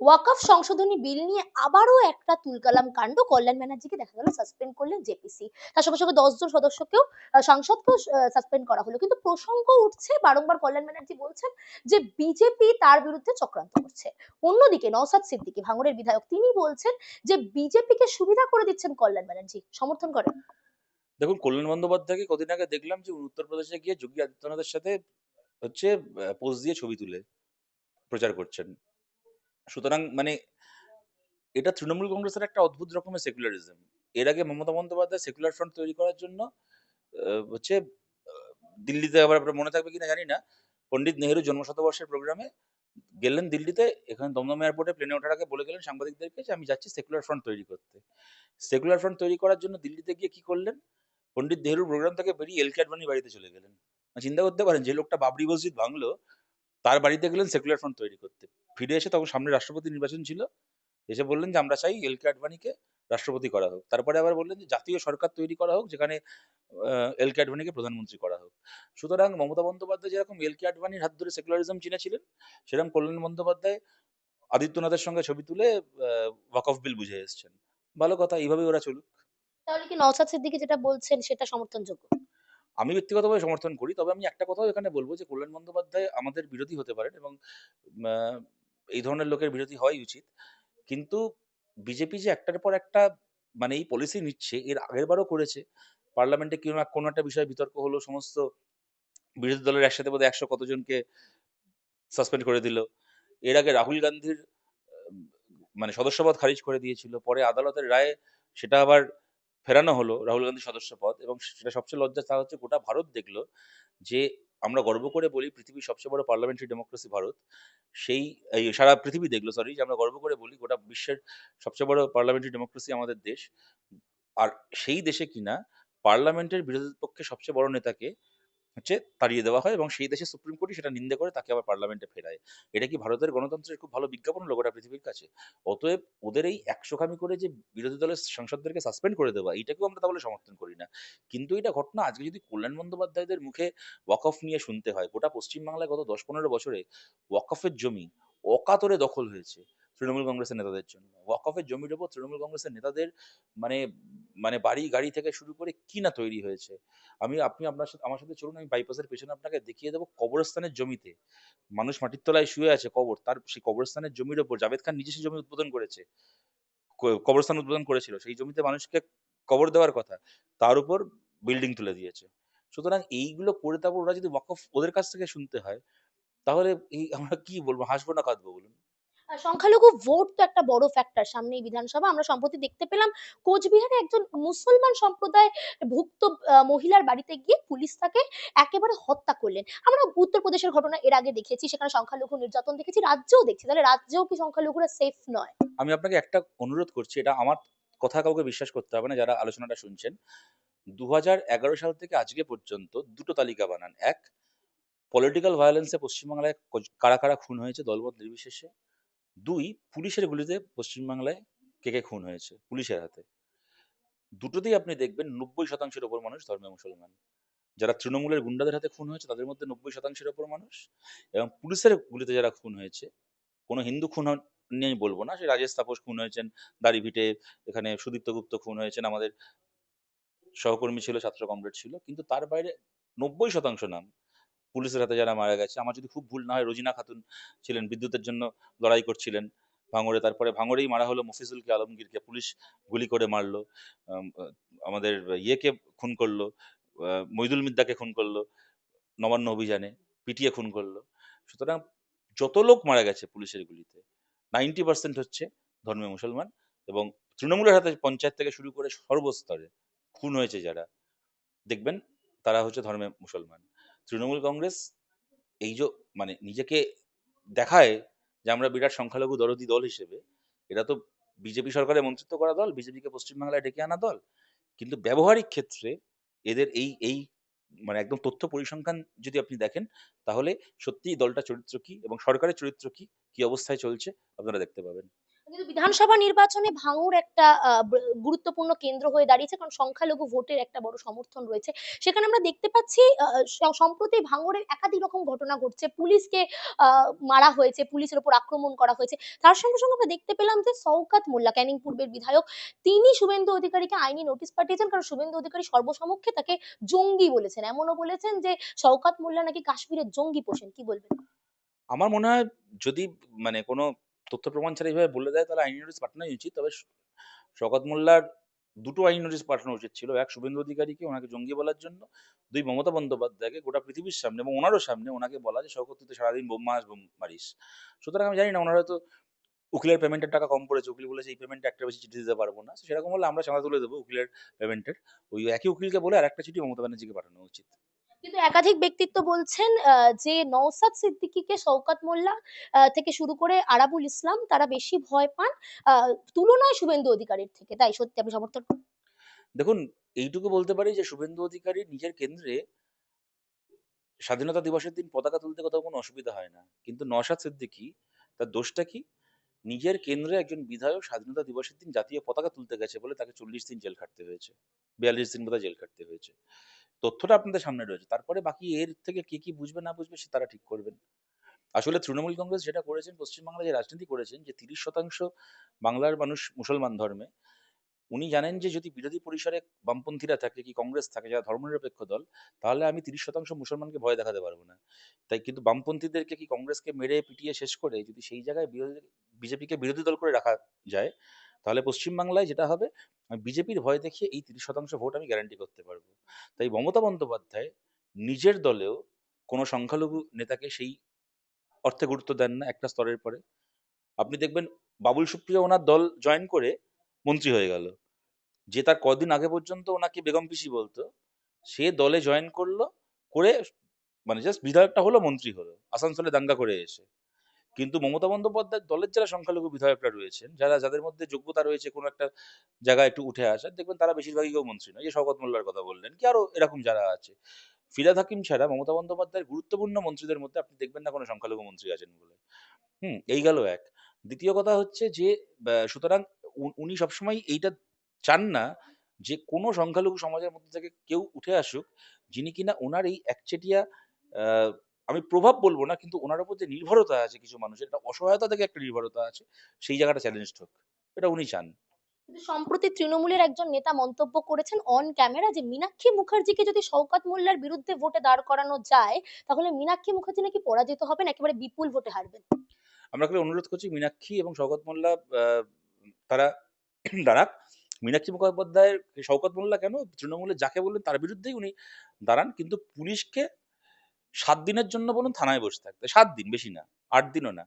ওয়াকফ সংশোধনী বিল নিয়ে আবারও একটা তুলকালাম কাণ্ড। কল্যাণ ব্যানার্জিকে দেখা গেল সাসপেন্ড করলেন জেপিসি তার সঙ্গে সঙ্গে দশজন সদস্যকেও সাংসদকেও সাসপেন্ড করা হলো। কিন্তু প্রসঙ্গ উঠছে, বারংবার কল্যাণ ব্যানার্জি বলছেন যে বিজেপি তার বিরুদ্ধে চক্রান্ত করছে। অন্যদিকে নওসাদ সিদ্দিকী, ভাঙড়ের বিধায়ক, তিনি বলছেন যে বিজেপিকে সুবিধা করে দিচ্ছেন কল্যাণ ব্যানার্জি। সমর্থন করেন। দেখুন, কল্যাণ বন্দ্যোপাধ্যায়কে কদিন আগে দেখলাম যে উত্তরপ্রদেশে গিয়ে যোগী আদিত্যনাথের সাথে হচ্ছে পোজ দিয়ে ছবি তুলে, প্রচার করছেন। সুতরাং মানে এটা তৃণমূল কংগ্রেসের একটা অদ্ভুত রকমের সেকুলারিজম এর আগে মমতা বন্দ্যোপাধ্যায় সেকুলার ফ্রন্ট তৈরি করার জন্য হচ্ছে দিল্লিতে আবার মনে থাকবে কিনা জানি না, পণ্ডিত নেহেরু জন্মশতবর্ষের প্রোগ্রামে গেলেন দিল্লিতে, এখানে দমদম এয়ারপোর্টে প্লেনে ওঠার আগে বলে গেলেন সাংবাদিকদেরকে যে আমি যাচ্ছি সেকুলার ফ্রন্ট তৈরি করতে। সেকুলার ফ্রন্ট তৈরি করার জন্য দিল্লিতে গিয়ে কি করলেন? পণ্ডিত নেহরুর প্রোগ্রাম থেকে বেরিয়ে এল কে আডবাণীর বাড়িতে চলে গেলেন। মানে চিন্তা করতে পারেন, যে লোকটা বাবরি মসজিদ ভাঙলো, তার বাড়িতে গেলেন সেকুলার ফ্রন্ট তৈরি করতে। ফিরে এসে তখন সামনে রাষ্ট্রপতি নির্বাচন ছিল। এসে বললেন যে আমরা চাই এল কে আডবাণীকে রাষ্ট্রপতি করা হোক। তারপরে আবার বললেন যে জাতীয় সরকার তৈরি করা হোক যেখানে এল কে আডবাণীকে প্রধানমন্ত্রী করা হোক। সুতরাং মমতা বন্দ্যোপাধ্যায় যেরকম এল কে আডবাণীর হাত ধরে সেকুলারিজম চিনেছিলেন সেরকম কল্যাণ বন্দ্যোপাধ্যায় আদিত্যনাথের সঙ্গে ছবি তুলে ওয়াক অফ বিল বুঝে এসছেন। ভালো কথা এইভাবেই ওরা চলুক। তাহলে কি নওসাদ সিদ্দিকী যেটা বলছেন সেটা সমর্থনযোগ্য? আমি ব্যক্তিগতভাবে সমর্থন করি তবে আমি একটা কথাও এখানে বলব যে কল্যাণ বন্দ্যোপাধ্যায় আমাদের বিরোধী হতে পারেন এবং এই ধরনের লোকের বিরোধী হওয়াই উচিত। কিন্তু বিজেপি যে একটার পর একটা মানে এই পলিসি নিচ্ছে, এর আগের বারও করেছে। পার্লামেন্টে কোনো এক কোনো একটা বিষয়ে বিতর্ক হলো, সমস্ত বিরোধী দলের একসাথে বোধহয় একশো কতজনকে সাসপেন্ড করে দিল। এর আগে রাহুল গান্ধীর মানে সদস্যপদ খারিজ করে দিয়েছিল, পরে আদালতের রায়ে সেটা আবার ফেরানো হলো রাহুল গান্ধীর সদস্য পদ এবং সেটা সবচেয়ে লজ্জা তা হচ্ছে গোটা ভারত দেখল যে আমরা গর্ব করে বলি পৃথিবীর সবচেয়ে বড় পার্লামেন্টারি ডেমোক্রেসি ভারত। সেই সারা পৃথিবী দেখল সরি যে আমরা গর্ব করে বলি গোটা বিশ্বের সবচেয়ে বড় পার্লামেন্টারি ডেমোক্রেসি আমাদের দেশ। আর সেই দেশে কিনা পার্লামেন্টের বিরোধী পক্ষে সবচেয়ে বড় নেতাকে হচ্ছে তাড়িয়ে দেওয়া হয় এবং সেই দেশের সুপ্রিম কোর্টই সেটা নিন্দে করে তাকে আবার পার্লামেন্টে ফেরায়। এটা কি ভারতের গণতন্ত্রের খুব ভালো বিজ্ঞাপন হলো গোটা পৃথিবীর কাছে? অতএব ওদের এই একশো খামি করে যে বিরোধী দলের সাংসদদেরকে সাসপেন্ড করে দেওয়া এইটাকেও আমরা তাহলে সমর্থন করি না। কিন্তু এটা ঘটনা আজকে যদি কল্যাণ বন্দ্যোপাধ্যায়দের মুখে ওয়াকফ নিয়ে শুনতে হয়, গোটা পশ্চিমবাংলায় গত দশ পনেরো বছরে ওয়াকফের জমি অকাতরে দখল হয়েছে। তৃণমূল কংগ্রেসের নেতাদের জন্য। ওয়াকফের জমির ওপর তৃণমূল কংগ্রেসের নেতাদের মানে মানে বাড়ি, গাড়ি থেকে শুরু করে কি না তৈরি হয়েছে? আমি, আপনি আপনার সাথে, আমার সাথে চলুন, আমি বাইপাসের পেছনে আপনাকে দেখিয়ে দেবো কবরস্থানের জমিতে। মানুষ মাটির তলায় শুয়ে আছে কবর, তার সেই কবরস্থানের জমির ওপর। জাভেদ খান নিজে সেই জমি উদ্বোধন করেছে কবরস্থান উদ্বোধন করেছিল। সেই জমিতে মানুষকে কবর দেওয়ার কথা, তার উপর বিল্ডিং তুলে দিয়েছে। সুতরাং এইগুলো করে তারপর ওরা যদি ওয়াকফ ওদের কাছ থেকে শুনতে হয়, তাহলে এই আমরা কি বলব? হাসবো না, কাঁদবো, বলুন। সংখ্যালঘু ভোট তো একটা বড় ফ্যাক্টর সামনেই বিধানসভা। আমরা সম্প্রতি দেখতে পেলাম, কোচবিহারে একজন মুসলমান সম্প্রদায় ভুক্ত মহিলার বাড়িতে গিয়ে পুলিশ তাকে একেবারে হত্যা করলেন। আমরা উত্তরপ্রদেশের ঘটনা এর আগে দেখেছি, সেখানে সংখ্যালঘু নির্যাতন দেখেছি, রাজ্যেও দেখছি। তাহলে রাজ্যেও কি সংখ্যালঘুরা সেফ নয়? আমি আপনাকে একটা অনুরোধ করছি, এটা আমার কথা কাউকে বিশ্বাস করতে হবে না, যারা আলোচনাটা শুনছেন। দু সাল থেকে আজকে পর্যন্ত দুটো তালিকা বানান। এক পলিটিক্যাল ভায়োলেন্সে পশ্চিমবাংলায় কারা কারা খুন হয়েছে দলমত নির্বিশেষে। দুই, পুলিশের গুলিতে পশ্চিমবাংলায় কে কে খুন হয়েছে? পুলিশের হাতে। দুটোতেই আপনি দেখবেন নব্বই শতাংশের ওপর মানুষ ধর্মীয় মুসলমান। যারা তৃণমূলের গুন্ডাদের হাতে খুন হয়েছে, তাদের মধ্যে নব্বই শতাংশের ওপর মানুষ। এবং পুলিশের গুলিতে যারা খুন হয়েছে, কোনো হিন্দু খুন নিয়ে আমি বলব না, সে রাজেশ তাপস খুন হয়েছেন দাড়িভিটে এখানে সুদীপ্ত গুপ্ত খুন হয়েছেন, আমাদের সহকর্মী ছিল, ছাত্র কমরেড ছিল। কিন্তু তার বাইরে নব্বই শতাংশ নাম পুলিশের হাতে যারা মারা গেছে। আমার যদি খুব ভুল না হয়, রোজিনা খাতুন ছিলেন, বিদ্যুতের জন্য লড়াই করছিলেন ভাঙড়ে। তারপরে ভাঙড়েই মারা হলো মফিজুলকে আলমগীরকে। পুলিশ গুলি করে মারলো আমাদের ইয়েকে খুন করল মইদুল মিদ্দাকে খুন করল, নবান্ন অভিযানে পিটিয়ে খুন করল। সুতরাং যত লোক মারা গেছে পুলিশের গুলিতে, নাইনটি পার্সেন্ট হচ্ছে ধর্মীয় মুসলমান এবং তৃণমূলের হাতে পঞ্চায়েত থেকে শুরু করে সর্বস্তরে খুন হয়েছে যারা। দেখবেন তারা হচ্ছে ধর্মে মুসলমান। তৃণমূল কংগ্রেস এই যে মানে নিজেকে দেখায় যে আমরা বিরাট সংখ্যালঘু দরদি দল হিসেবে, এটা তো বিজেপি সরকারের মন্ত্রিত্ব করা দল, বিজেপিকে পশ্চিমবাংলায় ডেকে আনা দল। কিন্তু ব্যবহারিক ক্ষেত্রে এদের এই এই মানে একদম তথ্য পরিসংখ্যান যদি আপনি দেখেন, তাহলে সত্যিই দলটা চরিত্র কি এবং সরকারের চরিত্র কি কি অবস্থায় চলছে, আপনারা দেখতে পাবেন। কিন্তু বিধানসভা নির্বাচনে ভাঙড় একটা গুরুত্বপূর্ণ কেন্দ্র হয়ে দাঁড়িয়েছে কারণ সংখ্যালঘু ভোটের একটা বড় সমর্থন রয়েছে। সেখানে আমরা দেখতে পাচ্ছি সম্প্রতি ভাঙড়ের একাধিক রকম ঘটনা ঘটছে। পুলিশকে মারা হয়েছে, পুলিশের উপর আক্রমণ করা হয়েছে। তার সঙ্গে সঙ্গে আমরা দেখতে পেলাম যে শওকাত মোল্লা, ক্যানিং পূর্বের বিধায়ক, তিনি শুভেন্দু অধিকারীকে আইনি নোটিশ পাঠিয়েছেন কারণ শুভেন্দু অধিকারী সর্বসমক্ষে তাকে জঙ্গি বলেছেন। এমনও বলেছেন যে শওকাত মোল্লা নাকি কাশ্মীরের জঙ্গি পোষেন কি বলবেন? আমার মনে হয় যদি মানে কোনো তথ্য প্রমাণ ছাড়া এইভাবে বলে দেয়, তাহলে আইনি নোটিশ পাঠানোই উচিত। তবে শ- শওকত মোল্লার দুটো আইনি নোটিশ পাঠানো উচিত ছিল। এক শুভেন্দু অধিকারীকে, ওনাকে জঙ্গি বলার জন্য। দুই মমতা বন্দ্যোপাধ্যায়কে, গোটা পৃথিবীর সামনে এবং ওনারও সামনে ওনাকে বলা যে, শওকত, তুই সারাদিন বোম মাস বোম মারিস। সুতরাং আমি জানি না, ওনারা হয়তো উকিলের পেমেন্টের টাকা কম পড়েছে। উকিল বলেছে, এই পেমেন্টে একটা বেশি চিঠি দিতে পারব না। সেরকম হলে আমরা চাঁদা তুলে দেবো উকিলের পেমেন্টের ওই একই উকিলকে বলে আর একটা চিঠি মমতা ব্যানার্জিকে পাঠানো উচিত। কিন্তু একাধিক ব্যক্তিত্ব বলছেন যে নওসাদ সিদ্দিকীকে শওকত মোল্লা থেকে শুরু করে আরাবুল ইসলাম, তারা বেশি ভয় পান তুলনায় শুভেন্দু অধিকারীর থেকে। তাই সত্যি আপনি সমর্থন? দেখুন, এইটুকু বলতে পারি যে শুভেন্দু অধিকারী নিজের কেন্দ্রে স্বাধীনতা দিবসের দিন পতাকা তুলতে কোথাও কোনো অসুবিধা হয় না। কিন্তু নওশাদ সিদ্দিকী, তার দোষটা কি? নিজের কেন্দ্রে একজন বিধায়ক স্বাধীনতা দিবসের দিন জাতীয় পতাকা তুলতে গেছে বলে তাকে চল্লিশ দিন জেল খাটতে হয়েছে, বিয়াল্লিশ দিন বোধহয় জেল খাটতে হয়েছে। তথ্যটা আপনাদের সামনে রয়েছে। তারপরে বাকি এর থেকে কে কি বুঝবে, না বুঝবে, সে তারা ঠিক করবেন। আসলে তৃণমূল কংগ্রেস যেটা করেছেন, পশ্চিমবাংলায় যে রাজনীতি করেছেন, যে তিরিশ শতাংশ বাংলার মানুষ মুসলমান ধর্মে, উনি জানেন যে যদি বিরোধী পরিসরে বামপন্থীরা থাকে কি কংগ্রেস থাকে, যারা ধর্মনিরপেক্ষ দল, তাহলে আমি তিরিশ শতাংশ মুসলমানকে ভয় দেখাতে পারব না। তাই কিন্তু বামপন্থীদেরকে কি কংগ্রেসকে মেরে পিটিয়ে শেষ করে যদি সেই জায়গায় বিরোধী, বিজেপিকে বিরোধী দল করে রাখা যায় তাহলে পশ্চিমবাংলায় যেটা হবে, বিজেপির ভয় দেখিয়ে এই তিরিশ শতাংশ ভোট আমি গ্যারান্টি করতে পারব। তাই মমতা বন্দ্যোপাধ্যায় নিজের দলেও কোনো সংখ্যালঘু নেতাকে সেই অর্থে গুরুত্ব দেন না একটা স্তরের পরে। আপনি দেখবেন বাবুল সুপ্রিয় ওনার দল জয়েন করে মন্ত্রী হয়ে গেল। যে তার কদিন আগে পর্যন্ত ওনাকে বেগম পিসি বলতো, সে দলে জয়েন করল, করে মানে জাস্ট বিধায়কটা হলো, মন্ত্রী হলো, আসানসোলে দাঙ্গা করে এসে। কিন্তু মমতা বন্দ্যোপাধ্যায় দলের যারা সংখ্যালঘু বিধায়করা রয়েছেন, যারা, যাদের মধ্যে যোগ্যতা রয়েছে কোনো একটা জায়গায় একটু উঠে আসার, দেখবেন তারা বেশিরভাগই কেউ মন্ত্রী নয়। যে শওকত মোল্লার কথা বললেন, কি আরও এরকম যারা আছে? ফিরাদ হাকিম ছাড়া মমতা বন্দ্যোপাধ্যায়ের গুরুত্বপূর্ণ মন্ত্রীদের মধ্যে আপনি দেখবেন না কোনো সংখ্যালঘু মন্ত্রী আছেন বলে। হুম, এই গেল এক। দ্বিতীয় কথা হচ্ছে যে সুতরাং উনি সবসময় এইটা চান না যে কোনো সংখ্যালঘু সমাজের মধ্যে থেকে কেউ উঠে আসুক, যিনি কিনা ওনার এই একচেটিয়া আমি প্রভাব বলব না কিন্তু ওনার উপর যে নির্ভরতা আছে কিছু মানুষের একটা অসহায়তা থেকে একটা নির্ভরতা আছে সেই জায়গাটা চ্যালেঞ্জ হোক এটা উনি চান। কিন্তু সম্প্রতি তৃণমূলের একজন নেতা মন্তব্য করেছেন অন ক্যামেরা যে মীনাক্ষী মুখার্জিকে যদি শওকত মোল্লার বিরুদ্ধে ভোটে দাঁড় করানো যায় তাহলে মীনাক্ষী মুখার্জি নাকি পরাজিত হবেন একেবারে বিপুল ভোটে হারবেন। আমরা খালি অনুরোধ করছি মীনাক্ষী এবং শওকত মোল্লা তারা দাঁড়াক। মীনাক্ষী মুখোপাধ্যায়ের শওকত মোল্লা কেন? তৃণমূলে যাকে বললেন তার বিরুদ্ধেই উনি দাঁড়ান কিন্তু পুলিশকে সাত দিনের জন্য বলুন থানায় বসে থাকতে সাত দিন বেশি না আট দিনও না।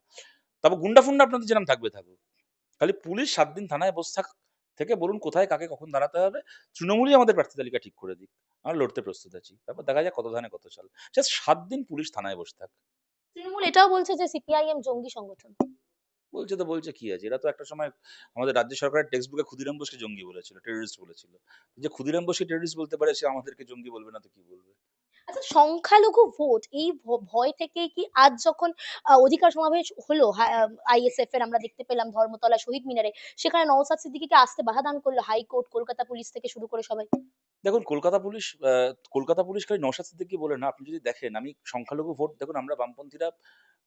তারপর গুন্ডা ফুন্ডা আপনাদের যেরকম থাকবে থাকুক। খালি পুলিশ সাত দিন থানায় বসে থাক থেকে বলুন কোথায় কাকে কখন দাঁড়াতে হবে। তৃণমূলই আমাদের প্রার্থী তালিকা ঠিক করে দিক। আমরা লড়তে প্রস্তুত আছি। তারপর দেখা যাক কত ধানে কত চাল। জাস্ট সাত দিন পুলিশ থানায় বসে থাক। তৃণমূল এটাও বলছে যে সিপিআইএম জঙ্গি সংগঠন। বলছে তো বলছে কি আছে? এরা তো একটা সময় আমাদের রাজ্য সরকারের টেক্সট বুকে ক্ষুদিরাম বোসকে জঙ্গি বলেছিল টেররিস্ট বলেছিল। যে ক্ষুদিরাম বোসকে টেররিস্ট বলতে পারে সে আমাদেরকে জঙ্গি বলবে না তো কি বলবে? আচ্ছা সংখ্যালঘু ভোট এই ভয় থেকে কি আজ যখন অধিকার সমাবেশ হলো আইএসএফ এর আমরা দেখতে পেলাম ধর্মতলা শহীদ মিনারে, সেখানে নওসাদ সিদ্দিকীকে আসতে বাধা দান করল হাইকোর্ট, কলকাতা পুলিশ থেকে শুরু করে সবাই। দেখুন, কলকাতা পুলিশ কলকাতা পুলিশ খালি নশা সিদ্দিকি বলে না, আপনি যদি দেখেন, আমি সংখ্যালঘু ভোট, দেখুন, আমরা বামপন্থীরা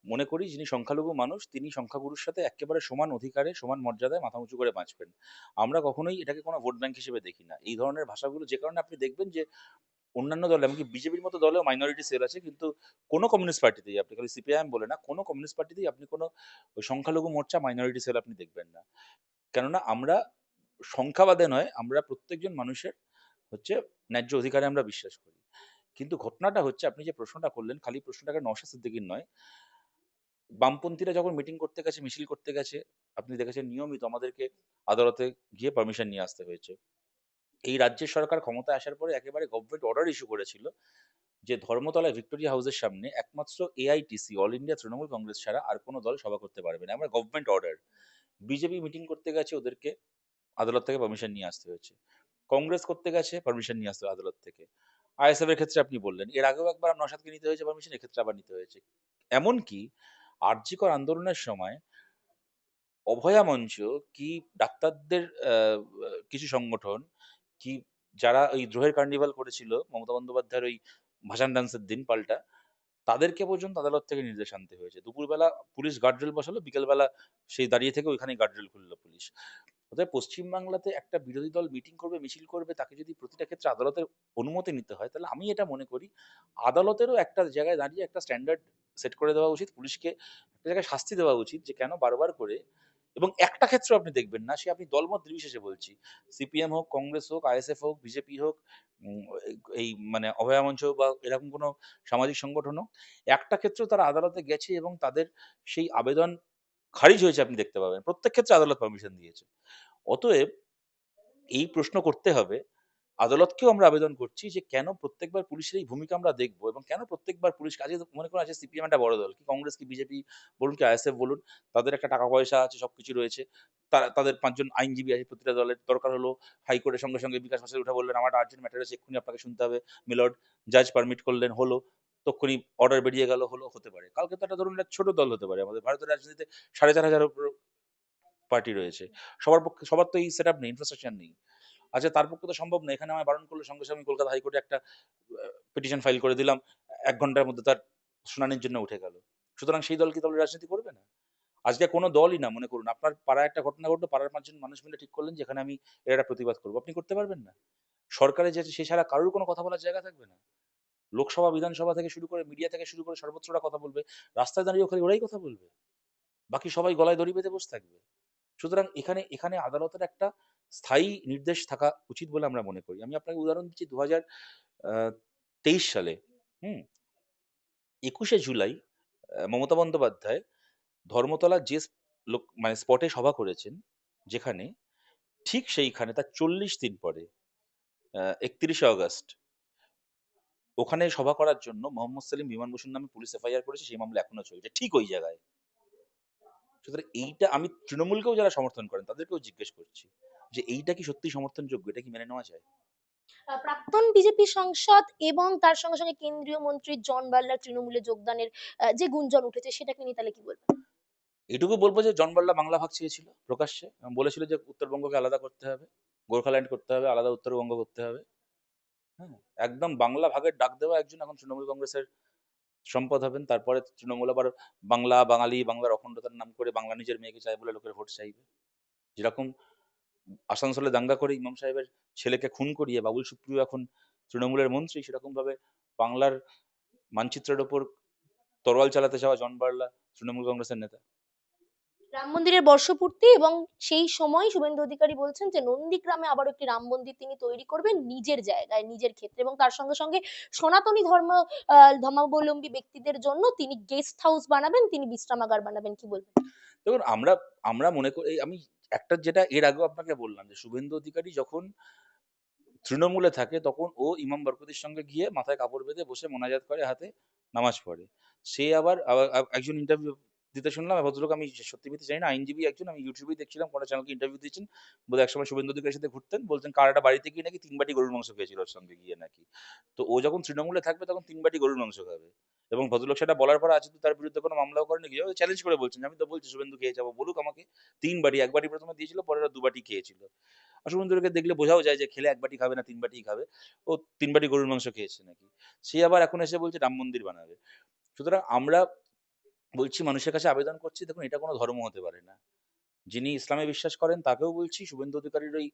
মনে করি যিনি সংখ্যালঘু মানুষ, তিনি সংখ্যাগুরুর সাথে একেবারে সমান অধিকারে, সমান মর্যাদায় মাথা উঁচু করে বাঁচবেন। আমরা কখনোই এটাকে কোনো ভোট ব্যাংক হিসেবে দেখি না। এই ধরনের ভাষাগুলো, যে কারণে আপনি দেখবেন যে অন্যান্য দলে, এমনকি বিজেপির মতো দলেও মাইনরিটি সেল আছে, কিন্তু কোনো কমিউনিস্ট পার্টিতেই আপনি খালি সিপিআইএম বলে না, কোনো কমিউনিস্ট পার্টিতেই আপনি কোনো সংখ্যালঘু মোর্চা মাইনরিটি সেল আপনি দেখবেন না। কেননা আমরা সংখ্যাবাদে নয়, আমরা প্রত্যেকজন মানুষের হচ্ছে ন্যায্য অধিকারে আমরা বিশ্বাস করি। কিন্তু ঘটনাটা হচ্ছে, আপনি যে প্রশ্নটা করলেন, খালি প্রশ্নটাকে নশা সিদ্দিকির নয়, বামপন্থীরা যখন মিটিং করতে গেছে, মিছিল করতে গেছে, আপনি দেখেছেন নিয়মিত আমাদেরকে আদালতে গিয়ে পারমিশন নিয়ে আসতে হয়েছে। এই রাজ্যের সরকার ক্ষমতায় আসার পরে একেবারে গভর্নমেন্ট অর্ডার ইস্যু করেছিল যে ধর্মতলায় ভিক্টোরিয়া হাউসের সামনে একমাত্র AITC all India Trinamool Congress ছাড়া আর কোনো দল সভা করতে পারবে না। আমরা গভর্নমেন্ট অর্ডার বিজেপি মিটিং করতে গেছে ওদেরকে, আদালত থেকে পারমিশন নিয়ে আসতে হয়েছে। কংগ্রেস করতে গেছে পারমিশন নিয়ে আসতে আদালত থেকে। আইএসএফ এর ক্ষেত্রে আপনি বললেন, এর আগেও একবার নসাদকে নিতে হয়েছে পারমিশন এক্ষেত্রে আবার নিতে হয়েছে। এমনকি আরজিকর আন্দোলনের সময় অভয়া মঞ্চ কি ডাক্তারদের কিছু সংগঠন কি, যারা ওই দ্রোহের কার্নিভাল করেছিল, মমতা বন্দ্যোপাধ্যায়ের ওই ভাসান ডান্সের দিন পাল্টা, তাদেরকে পর্যন্ত আদালত থেকে নির্দেশ আনতে হয়েছে। দুপুরবেলা পুলিশ গার্ডরেল বসালো, বিকেলবেলা সেই দাঁড়িয়ে থেকে ওইখানে গার্ডরেল খুললো পুলিশ। অতএব পশ্চিমবাংলাতে একটা বিরোধী দল মিটিং করবে, মিছিল করবে, তাকে যদি প্রতিটা ক্ষেত্রে আদালতের অনুমতি নিতে হয়, তাহলে আমি এটা মনে করি, আদালতেরও একটা জায়গায় দাঁড়িয়ে একটা স্ট্যান্ডার্ড সেট করে দেওয়া উচিত। পুলিশকে একটা জায়গায় শাস্তি দেওয়া উচিত যে কেন বারবার করে এবং একটা ক্ষেত্রে আপনি দেখবেন না, সে আপনি দলমত নির্বিশেষে বলছি। সিপিএম হোক, কংগ্রেস হোক, আইএসএফ হোক, বিজেপি হোক এই মানে অভয়া মঞ্চ বা এরকম কোনো সামাজিক সংগঠন হোক, একটা ক্ষেত্রেও তারা আদালতে গেছে এবং তাদের সেই আবেদন খারিজ হয়েছে আপনি দেখতে পাবেন। প্রত্যেক ক্ষেত্রে আদালত পারমিশন দিয়েছে। অতএব এই প্রশ্ন করতে হবে আদালতকেও আমরা আবেদন করছি যে কেন প্রত্যেকবার পুলিশের এই ভূমিকা আমরা দেখব এবং কেন প্রত্যেকবার পুলিশ কাজে মনে করুন আছে সিপিএম একটা বড় দল, কি কংগ্রেস, কি বিজেপি বলুন, কি আইএসএফ বলুন, তাদের একটা টাকা পয়সা আছে, সবকিছু রয়েছে। তারা, তাদের পাঁচজন আইনজীবী আছে প্রতিটা দলের, দরকার হলো হাইকোর্টের সঙ্গে সঙ্গে বিকাশ মাসের উঠে বললেন, আমার আর্জেন্ট ম্যাটার আছে, এক্ষুনি আপনাকে শুনতে হবে মিলর্ড জাজ পারমিট করলেন, হলো, তক্ষুনি অর্ডার বেরিয়ে গেল, হলো, হতে পারে। কালকে তো একটা ধরুন, একটা ছোট দল হতে পারে, আমাদের ভারতের রাজনীতিতে সাড়ে চার হাজার পার্টি রয়েছে। সবার পক্ষে, সবার তো এই সেট আপ নেই ইনফ্রাস্ট্রাকচার নেই। আচ্ছা তার পক্ষে তো সম্ভব না, এখানে আমায় বারণ করলে, সঙ্গে সঙ্গে আমি কলকাতা হাইকোর্টে একটা পিটিশন ফাইল করে দিলাম, এক ঘণ্টার মধ্যে তার শুনানির জন্য উঠে গেল। সুতরাং সেই দল কি তাহলে রাজনীতি করবে না? আজকে কোনো দলই না, মনে করুন, আপনার পাড়ায় একটা ঘটনা ঘটলো, পাড়ার পাঁচজন মানুষ মিলে ঠিক করলেন, যেখানে আমি এর একটা প্রতিবাদ করব। আপনি করতে পারবেন না। সরকারে যে সে ছাড়া কারোর কোনো কথা বলার জায়গা থাকবে না। লোকসভা, বিধানসভা থেকে শুরু করে, মিডিয়া থেকে শুরু করে সর্বোচ্চরা কথা বলবে। রাস্তায় দাঁড়িয়ে ওখানে ওরাই কথা বলবে। বাকি সবাই গলায় দড়ি বেঁধে বসে থাকবে। সুতরাং এখানে এখানে আদালতের একটা স্থায়ী নির্দেশ থাকা উচিত বলে আমরা মনে করি। আমি আপনাকে উদাহরণ দিচ্ছি দু তেইশ সালে। হুম? একুশে জুলাই মমতা বন্দ্যোপাধ্যায় ধর্মতলা যে লোক মানে স্পটে সভা করেছেন, যেখানে ঠিক সেইখানে, তার চল্লিশ দিন পরে একত্রিশে আগস্ট, ওখানে সভা করার জন্য মোহাম্মদ সেলিম বিমান বসুর নামে পুলিশ এফআইআর করেছে, সেই মামলা এখনও চলছে। ঠিক ওই জায়গায়। সুতরাং এইটা আমি তৃণমূলকেও যারা সমর্থন করেন, তাদেরকেও জিজ্ঞেস করছি। যে এইটা কি সত্যি সমর্থনযোগ্য? এটা কি মেনে নেওয়া যায়? প্রাক্তন বিজেপি সাংসদ এবং তার সঙ্গে সঙ্গে কেন্দ্রীয় মন্ত্রী জন বার্লার তৃণমূলে যোগদানের যে গুঞ্জন উঠেছে সেটাকে নিয়ে তাহলে কি বলবেন? এটুকু বলব যে জন বার্লা বাংলা ভাগ চেয়েছিল প্রকাশ্যে এবং বলেছিল যে উত্তরবঙ্গকে আলাদা করতে হবে গোর্খাল্যান্ড করতে হবে আলাদা উত্তরবঙ্গ করতে হবে। হ্যাঁ একদম বাংলা ভাগের ডাক দেওয়া একজন এখন তৃণমূল কংগ্রেসের সম্পদ হবেন। তারপরে তৃণমূল আবার বাংলা বাঙালি বাংলার অখণ্ডতার নাম করে বাংলা নিজের মেয়েকে চাই বলে লোকের ভোট চাইবে। যেরকম আসানসোলে দাঙ্গা করে ইমাম সাহেবের ছেলেকে খুন করিয়ে বাবুল সুপ্রিয় এখন তৃণমূলের মন্ত্রী সেরকম ভাবে বাংলার মানচিত্রের ওপর তরোয়াল চালাতে যাওয়া জন বার্লা তৃণমূল কংগ্রেসের নেতা। রাম মন্দিরের বর্ষপূর্তি এবং সেই সময় শুভেন্দু অধিকারী বলছেন যে নন্দীগ্রামে আবার একটি রাম মন্দির তিনি তৈরি করবেন নিজের জায়গায় নিজের ক্ষেত্রে এবং তার সঙ্গে সঙ্গে সনাতনী ধর্ম ধর্মাবলম্বী ব্যক্তিদের জন্য তিনি গেস্ট হাউস বানাবেন তিনি বিশ্রামাগার বানাবেন কি বলবেন? দেখুন আমরা আমরা মনে করি আমি একটা যেটা এর আগেও আপনাকে বললাম যে শুভেন্দু অধিকারী যখন তৃণমূলে থাকে তখন ও ইমাম বরকতির সঙ্গে গিয়ে মাথায় কাপড় বেঁধে বসে মোনাজাত করে, হাতে নামাজ পড়ে। সে আবার একজন ইন্টারভিউ দিতে শুনলাম, ভদ্রলোক আমি সত্যি মিথ্যে জানি না, আইনজীবী একজন, আমি ইউটিউবেই দেখছিলাম, কোনো চ্যানেলকে ইন্টারভিউ দিচ্ছেন বোধ একসময় শুভেন্দু অধিকারীর সাথে ঘুরতেন, বলছেন, কার একটা বাড়িতে গিয়ে নাকি তিন বাটি গরুর মাংস খেয়েছিল ওর সঙ্গে গিয়ে নাকি? তো ও যখন তৃণমূলে থাকবে তখন তিন বাটি গরুর মাংস খাবে। এবং ভদ্রলোক সেটা বলার পর তো তার বিরুদ্ধে কোনো মামলাও করেনি কি চ্যালেঞ্জ করে বলছেন আমি তো বলছি শুভেন্দু খেয়ে যাব, বলুক আমাকে। তিন বাটি, এক বাটি প্রথমে দিয়েছিল, পরে দু বাটি খেয়েছিল। শুভেন্দুকে দেখলে বোঝাও যায় যে, খেলে এক বাটি খাবে না, তিন বাটি খাবে। ও তিন বাটি গরুর মাংস খেয়েছে নাকি। সে আবার এখন এসে বলছে, রাম মন্দির বানাবে। সুতরাং আমরা বলছি, মানুষের কাছে আবেদন করছি, দেখুন, এটা কোনো ধর্ম হতে পারে না। যিনি ইসলামে বিশ্বাস করেন, তাকেও বলছি, শুভেন্দু অধিকারীর ওই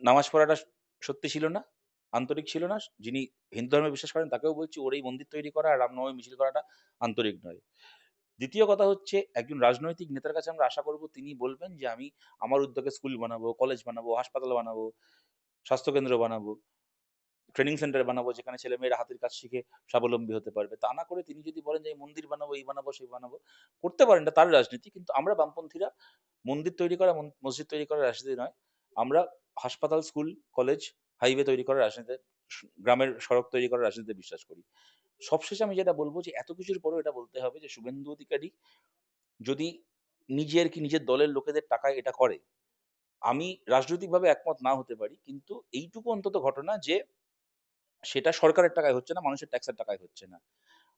নামাজ পড়াটা সত্যি ছিল না। আন্তরিক ছিল না। যিনি হিন্দু ধর্মে বিশ্বাস করেন তাকেও বলছি, ওর এই মন্দির তৈরি করা আর রামনবমী মিছিল করাটা আন্তরিক নয়। দ্বিতীয় কথা হচ্ছে, একজন রাজনৈতিক নেতার কাছে আমরা আশা করব, তিনি বলবেন যে, আমি আমার উদ্যোগে স্কুল বানাবো, কলেজ বানাবো, হাসপাতাল বানাবো, স্বাস্থ্যকেন্দ্র বানাবো, ট্রেনিং সেন্টার বানাবো, যেখানে ছেলে মেয়েরা হাতের কাজ শিখে স্বাবলম্বী হতে পারবে। তা না করে তিনি যদি বলেন যে মন্দির বানাবো, এই বানাবো, সেই বানাবো, করতে পারেন না তার রাজনীতি। কিন্তু আমরা বামপন্থীরা মন্দির তৈরি করা মসজিদ তৈরি করার রাজনীতি নয়। আমরা হাসপাতাল, স্কুল, কলেজ হাইওয়ে তৈরি করার রাজনীতিতে গ্রামের সড়ক তৈরি করার রাজনীতিতে বিশ্বাস করি। সবশেষে আমি যেটা বলব যে, এত কিছুর পরেও এটা বলতে হবে যে, শুভেন্দু অধিকারী যদি নিজের কি নিজের দলের লোকেদের টাকায় এটা করে, আমি রাজনৈতিকভাবে একমত না হতে পারি, কিন্তু এইটুকু অন্তত ঘটনা যে, সেটা সরকারের টাকায় হচ্ছে না, মানুষের ট্যাক্সের টাকায় হচ্ছে না।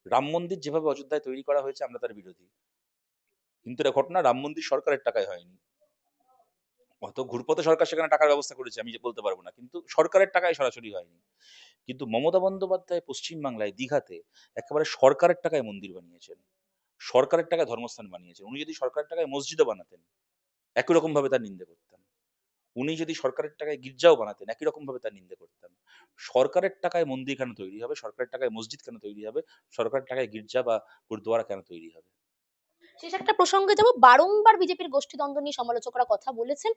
রাম মন্দির যেভাবে অযোধ্যায় তৈরি করা হয়েছে, আমরা তার বিরোধী। কিন্তু এটা ঘটনা রাম মন্দির সরকারের টাকায় হয়নি। অত ঘুরপথে সরকার সেখানে টাকার ব্যবস্থা করেছে, আমি বলতে পারব না। কিন্তু সরকারের টাকায় সরাসরি হয়নি। কিন্তু মমতা বন্দ্যোপাধ্যায় পশ্চিমবাংলায় দীঘাতে একেবারে সরকারের টাকায় মন্দির বানিয়েছেন। সরকারের টাকায় ধর্মস্থান বানিয়েছেন। উনি যদি সরকারের টাকায় মসজিদও বানাতেন, একই রকম ভাবে তার নিন্দে করতাম উনি যদি সরকারের টাকায় গির্জাও বানাতেন, একই রকম ভাবে তার নিন্দে করতাম সরকারের টাকায় মন্দির কেন তৈরি হবে? সরকারের টাকায় মসজিদ কেন তৈরি হবে? সরকারের টাকায় গির্জা বা গুরুদুয়ারা কেন তৈরি হবে? শেষ একটা প্রসঙ্গে যাব। বারংবার বিজেপির গোষ্ঠীদ্বন্দ্ব নিয়ে সমালোচকরা কথা বলেছেন।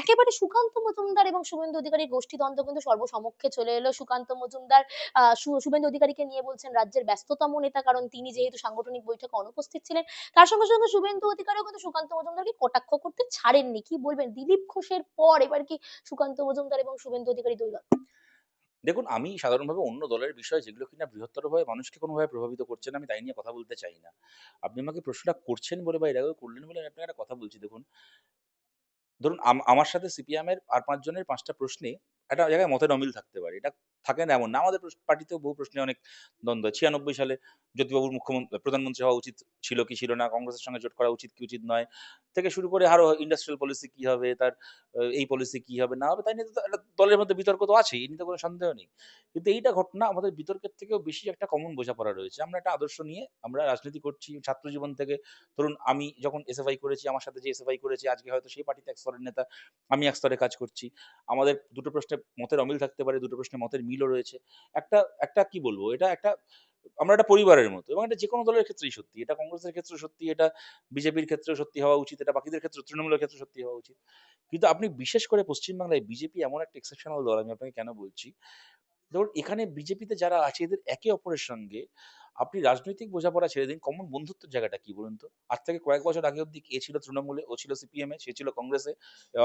একেবারে সুকান্ত মজুমদার এবং শুভেন্দু অধিকারীর গোষ্ঠীদ্বন্দ্ব কিন্তু সর্বসমক্ষে চলে এলো। সুকান্ত মজুমদার শুভেন্দু অধিকারীকে নিয়ে বলছেন, রাজ্যের ব্যস্ততম নেতা, কারণ তিনি যেহেতু সাংগঠনিক বৈঠকে অনুপস্থিত ছিলেন, তার সঙ্গে সঙ্গে শুভেন্দু অধিকারীও কিন্তু সুকান্ত মজুমদারকে কটাক্ষ করতে ছাড়েননি। কি বলবেন? দিলীপ ঘোষের পর এবার কি সুকান্ত মজুমদার এবং শুভেন্দু অধিকারী দৈরথ দেখুন, আমি সাধারণভাবে অন্য দলের বিষয় যেগুলো কিনা বৃহত্তরভাবে মানুষকে কোনোভাবে প্রভাবিত করছে না, আমি তাই নিয়ে কথা বলতে চাই না। আপনি আমাকে প্রশ্নটা করছেন বলে বা এর করলেন বলে আমি আপনাকে একটা কথা বলছি। দেখুন, ধরুন, আম- আমার সাথে সিপিএম এর আর পাঁচজনের পাঁচটা প্রশ্নে একটা জায়গায় মতের অমিল থাকতে পারে। এটা থাকে না, এমন না। আমাদের পার্টিতেও বহু প্রশ্নে অনেক দ্বন্দ্ব। ছিয়ানব্বই সালে জ্যোতিবাবুর মুখ্যমন্ত্রী প্রধানমন্ত্রী হওয়া উচিত ছিল কি ছিল না, কংগ্রেসের সঙ্গে জোট করা উচিত কি উচিত নয়, থেকে শুরু করে আরও ইন্ডাস্ট্রিয়াল পলিসি কি হবে, তার এই পলিসি কি হবে, না হবে, তাই নিয়ে তো একটা দলের মধ্যে বিতর্ক তো এই নিয়ে তো কোনো সন্দেহ নেই। কিন্তু এইটা ঘটনা আমাদের বিতর্কের থেকেও বেশি একটা কমন বোঝাপড়া রয়েছে। আমরা একটা আদর্শ নিয়ে আমরা রাজনীতি করছি, ছাত্র জীবন থেকে, ধরুন আমি যখন এসএফআই করেছি, আমার সাথে যে এসএফআই করেছে, আজকে হয়তো সেই পার্টিতে এক স্তরের নেতা, আমি এক স্তরে কাজ করছি। আমাদের দুটো প্রশ্নে মতের অমিল থাকতে পারে, দুটো প্রশ্নে মতের মিলও রয়েছে। একটা একটা কি বলব? এটা একটা, আমরা একটা পরিবারের মতো এবং এটা যে কোনো দলের ক্ষেত্রেই সত্যি। এটা কংগ্রেসের ক্ষেত্রে সত্যি, এটা বিজেপির ক্ষেত্রেও সত্যি হওয়া উচিত, এটা বাকিদের ক্ষেত্রে তৃণমূলের ক্ষেত্রে সত্যি হওয়া উচিত। কিন্তু আপনি বিশেষ করে পশ্চিমবাংলায় বিজেপি এমন একটা এক্সেপশনাল দল, আমি আপনাকে কেন বলছি? ধরুন, এখানে বিজেপিতে যারা আছে, এদের একে অপরের সঙ্গে আপনি রাজনৈতিক বোঝাপড়া ছেড়ে দিন কমন বন্ধুত্বের জায়গাটা কি বলুন তো? আজ থেকে কয়েক বছর আগে অব্দি এ ছিল তৃণমূলে? ও ছিল সিপিএম সে ছিল কংগ্রেসে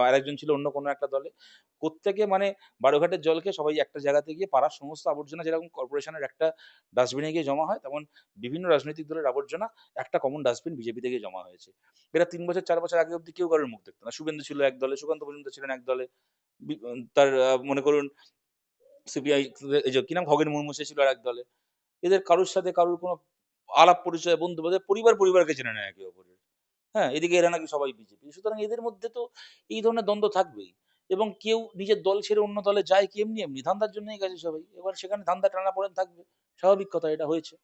আর একজন ছিল অন্য কোনো একটা দলে। প্রত্যেকে মানে বারোঘাটের জলকে সবাই একটা জায়গাতে গিয়ে পাড়ার সমস্ত আবর্জনা যেরকম কর্পোরেশনের একটা ডাস্টবিনে গিয়ে জমা হয়, তেমন বিভিন্ন রাজনৈতিক দলের আবর্জনা একটা কমন ডাস্টবিন বিজেপি থেকে জমা হয়েছে। এরা তিন বছর, চার বছর আগে অব্দি কেউ কারোর মুখ দেখতো না। শুভেন্দু ছিল এক দলে, সুকান্ত পর্যন্ত ছিলেন এক দলে। তার মনে করুন সিপিআই কি নাম? খগেন মুর্মু, সে ছিল আর এক দলে। এদের কারোর সাথে কারোর কোনো আলাপ পরিচয়, বন্ধু বান্ধব, পরিবার পরিবারকে চেনে নেয় একে অপরের। হ্যাঁ এদিকে এরা নাকি সবাই বিজেপি। সুতরাং এদের মধ্যে তো এই ধরনের দ্বন্দ্ব থাকবেই। এবং কেউ নিজের দল ছেড়ে অন্য দলে যায় কি এমনি এমনি? ধান্দার জন্যই গেছে সবাই। এবার সেখানে ধান্দা টানা পড়েন থাকবে। স্বাভাবিক কথা এটা হয়েছে।